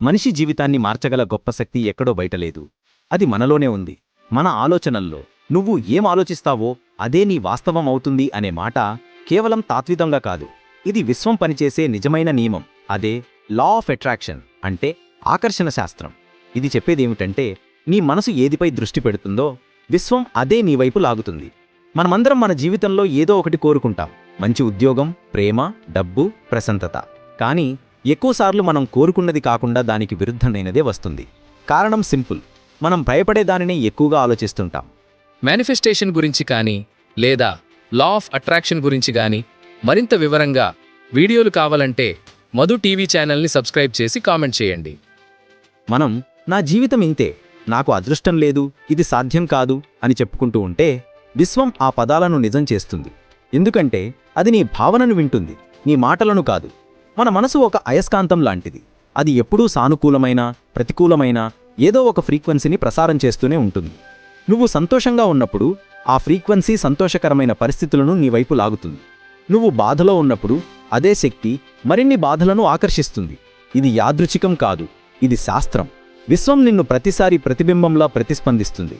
మనిషి జీవితాన్ని మార్చగల గొప్ప శక్తి ఎక్కడో బయటలేదు అది మనలోనే ఉంది. మన ఆలోచనల్లో నువ్వు ఏం ఆలోచిస్తావో అదే నీ వాస్తవం అవుతుంది అనే మాట కేవలం తాత్వికంగా కాదు. ఇది విశ్వం పనిచేసే నిజమైన నియమం. అదే లా ఆఫ్ అట్రాక్షన్ అంటే ఆకర్షణ శాస్త్రం. ఇది చెప్పేదేమిటంటే నీ మనసు ఏదిపై దృష్టి పెడుతుందో విశ్వం అదే నీ వైపు లాగుతుంది. మనమందరం మన జీవితంలో ఏదో ఒకటి కోరుకుంటాం. మంచి ఉద్యోగం ప్రేమ డబ్బు ప్రశాంతత. కానీ ఎక్కువసార్లు మనం కోరుకున్నది కాకుండా దానికి విరుద్ధమైనదే వస్తుంది. కారణం సింపుల్. మనం భయపడే దానినే ఎక్కువగా ఆలోచిస్తుంటాం. మేనిఫెస్టేషన్ గురించి కానీ లేదా లా ఆఫ్ అట్రాక్షన్ గురించి కానీ మరింత వివరంగా వీడియోలు కావాలంటే మధు టీవీ ఛానల్ని సబ్స్క్రైబ్ చేసి కామెంట్ చేయండి. మనం నా జీవితం ఇంతే. నాకు అదృష్టం లేదు ఇది సాధ్యం కాదు అని చెప్పుకుంటూ ఉంటే విశ్వం ఆ పదాలను నిజం చేస్తుంది. ఎందుకంటే అది నీ భావనను వింటుంది నీ మాటలను కాదు. మన మనసు ఒక అయస్కాంతం లాంటిది. అది ఎప్పుడూ సానుకూలమైన ప్రతికూలమైన ఏదో ఒక ఫ్రీక్వెన్సీని ప్రసారం చేస్తూనే ఉంటుంది. నువ్వు సంతోషంగా ఉన్నప్పుడు ఆ ఫ్రీక్వెన్సీ సంతోషకరమైన పరిస్థితులను నీ వైపు లాగుతుంది. నువ్వు బాధలో ఉన్నప్పుడు అదే శక్తి మరిన్ని బాధలను ఆకర్షిస్తుంది. ఇది యాదృచ్ఛికం కాదు ఇది శాస్త్రం. విశ్వం నిన్ను ప్రతిసారి ప్రతిబింబంలా ప్రతిస్పందిస్తుంది.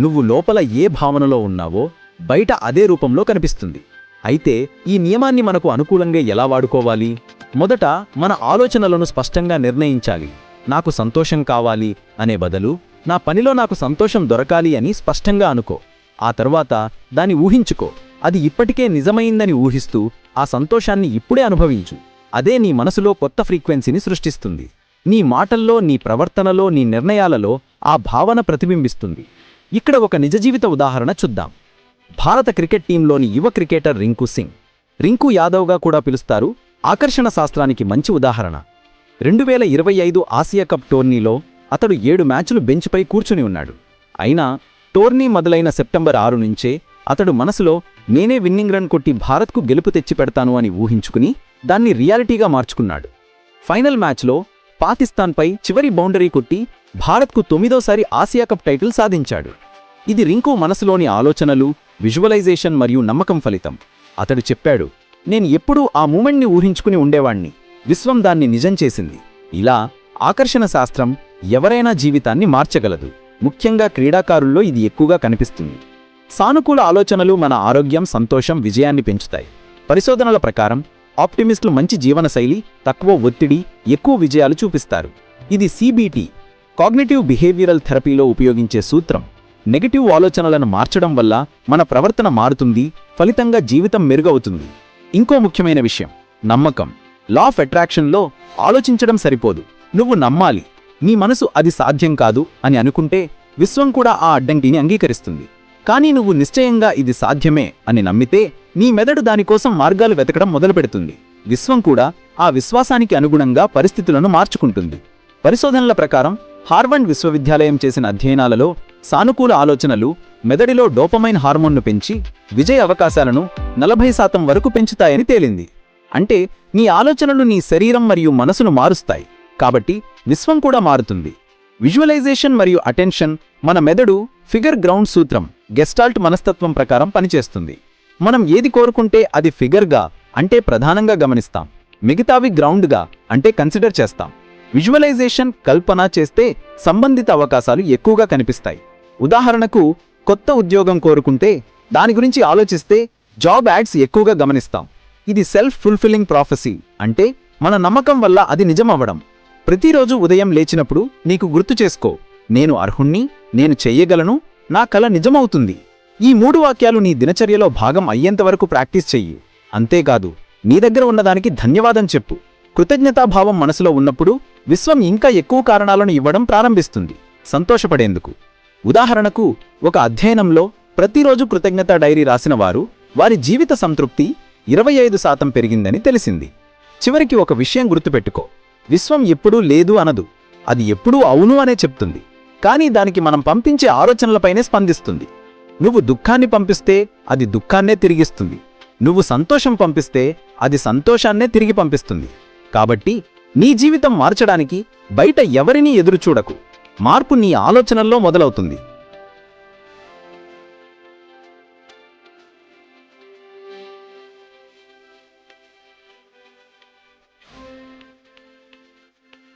నువ్వు లోపల ఏ భావనలో ఉన్నావో బయట అదే రూపంలో కనిపిస్తుంది. అయితే ఈ నియమాన్ని మనకు అనుకూలంగా ఎలా వాడుకోవాలి? మొదట మన ఆలోచనలను స్పష్టంగా నిర్ణయించాలి. నాకు సంతోషం కావాలి అనే బదులు నా పనిలో నాకు సంతోషం దొరకాలి అని స్పష్టంగా అనుకో. ఆ తర్వాత దాన్ని ఊహించుకో. అది ఇప్పటికే నిజమైందని ఊహిస్తూ ఆ సంతోషాన్ని ఇప్పుడే అనుభవించు. అదే నీ మనసులో కొత్త ఫ్రీక్వెన్సీని సృష్టిస్తుంది. నీ మాటల్లో నీ ప్రవర్తనలో నీ నిర్ణయాలలో ఆ భావన ప్రతిబింబిస్తుంది. ఇక్కడ ఒక నిజ జీవిత ఉదాహరణ చూద్దాం. భారత క్రికెట్ టీంలోని యువ క్రికెటర్ రింకు సింగ్. రింకు యాదవ్గా కూడా పిలుస్తారు. ఆకర్షణ శాస్త్రానికి మంచి ఉదాహరణ. రెండు వేల ఇరవై ఐదు ఆసియా కప్ టోర్నీలో అతడు ఏడు మ్యాచ్లు బెంచ్పై కూర్చుని ఉన్నాడు. అయినా టోర్నీ మొదలైన సెప్టెంబర్ ఆరు నుంచే అతడు మనసులో నేనే విన్నింగ్ రన్ కొట్టి భారత్కు గెలుపు తెచ్చిపెడతాను అని ఊహించుకుని దాన్ని రియాలిటీగా మార్చుకున్నాడు. ఫైనల్ మ్యాచ్లో పాకిస్తాన్పై చివరి బౌండరీ కొట్టి భారత్కు తొమ్మిదోసారి ఆసియా కప్ టైటిల్ సాధించాడు. ఇది రింకు మనసులోని ఆలోచనలు విజువలైజేషన్ మరియు నమ్మకం ఫలితం. అతడు చెప్పాడు నేను ఎప్పుడూ ఆ మూమెంట్ని ఊహించుకుని ఉండేవాణ్ణి. విశ్వం దాన్ని నిజం చేసింది. ఇలా ఆకర్షణ శాస్త్రం ఎవరైనా జీవితాన్ని మార్చగలదు. ముఖ్యంగా క్రీడాకారుల్లో ఇది ఎక్కువగా కనిపిస్తుంది. సానుకూల ఆలోచనలు మన ఆరోగ్యం సంతోషం విజయాన్ని పెంచుతాయి. పరిశోధనల ప్రకారం ఆప్టిమిస్టులు మంచి జీవనశైలి తక్కువ ఒత్తిడి ఎక్కువ విజయాలు చూపిస్తారు. ఇది సిబిటి కాగ్నిటివ్ బిహేవియరల్ థెరపీలో ఉపయోగించే సూత్రం. నెగిటివ్ ఆలోచనలను మార్చడం వల్ల మన ప్రవర్తన మారుతుంది ఫలితంగా జీవితం మెరుగవుతుంది. ఇంకో ముఖ్యమైన విషయం నమ్మకం. లా ఆఫ్ అట్రాక్షన్లో ఆలోచించడం సరిపోదు. నువ్వు నమ్మాలి. నీ మనసు అది సాధ్యం కాదు అని అనుకుంటే విశ్వం కూడా ఆ అడ్డంకిని అంగీకరిస్తుంది. కానీ నువ్వు నిశ్చయంగా ఇది సాధ్యమే అని నమ్మితే నీ మెదడు దానికోసం మార్గాలు వెతకడం మొదలుపెడుతుంది. విశ్వం కూడా ఆ విశ్వాసానికి అనుగుణంగా పరిస్థితులను మార్చుకుంటుంది. పరిశోధనల ప్రకారం హార్వర్డ్ విశ్వవిద్యాలయం చేసిన అధ్యయనాలలో సానుకూల ఆలోచనలు మెదడిలో డోపమైన్ హార్మోన్ను పెంచి విజయ అవకాశాలను నలభై శాతం వరకు పెంచుతాయని తేలింది. అంటే నీ ఆలోచనలు నీ శరీరం మరియు మనసును మారుస్తాయి. కాబట్టి విశ్వం కూడా మారుతుంది. విజువలైజేషన్ మరియు అటెన్షన్ మన మెదడు ఫిగర్ గ్రౌండ్ సూత్రం గెస్టాల్ట్ మనస్తత్వం ప్రకారం పనిచేస్తుంది. మనం ఏది కోరుకుంటే అది ఫిగర్గా అంటే ప్రధానంగా గమనిస్తాం. మిగతావి గ్రౌండ్గా అంటే కన్సిడర్ చేస్తాం. విజువలైజేషన్ కల్పన చేస్తే సంబంధిత అవకాశాలు ఎక్కువగా కనిపిస్తాయి. ఉదాహరణకు కొత్త ఉద్యోగం కోరుకుంటే దాని గురించి ఆలోచిస్తే జాబ్ యాడ్స్ ఎక్కువగా గమనిస్తాం. ఇది సెల్ఫ్ ఫుల్ఫిల్లింగ్ ప్రాఫెసీ అంటే మన నమ్మకం వల్ల అది నిజమవ్వడం. ప్రతిరోజు ఉదయం లేచినప్పుడు నీకు గుర్తు చేసుకో నేను అర్హుణ్ణి నేను చెయ్యగలను నా కల నిజమవుతుంది. ఈ మూడు వాక్యాలు నీ దినచర్యలో భాగం అయ్యేంతవరకు ప్రాక్టీస్ చెయ్యి. అంతేకాదు నీ దగ్గర ఉన్నదానికి ధన్యవాదం చెప్పు. కృతజ్ఞతాభావం మనసులో ఉన్నప్పుడు విశ్వం ఇంకా ఎక్కువ కారణాలను ఇవ్వడం ప్రారంభిస్తుంది. సంతోషపడేందుకు. ఉదాహరణకు ఒక అధ్యయనంలో ప్రతిరోజు కృతజ్ఞత డైరీ రాసిన వారు వారి జీవిత సంతృప్తి ఇరవై ఐదు శాతం పెరిగిందని తెలిసింది. చివరికి ఒక విషయం గుర్తుపెట్టుకో. విశ్వం ఎప్పుడూ లేదు అనదు. అది ఎప్పుడూ అవును అనే చెప్తుంది. కానీ దానికి మనం పంపించే ఆలోచనలపైనే స్పందిస్తుంది. నువ్వు దుఃఖాన్ని పంపిస్తే అది దుఃఖాన్నే తిరిగిస్తుంది. నువ్వు సంతోషం పంపిస్తే అది సంతోషాన్నే తిరిగి పంపిస్తుంది. కాబట్టి నీ జీవితం మార్చడానికి బయట ఎవరినీ ఎదురుచూడకు. మార్పు నీ ఆలోచనల్లో మొదలవుతుంది.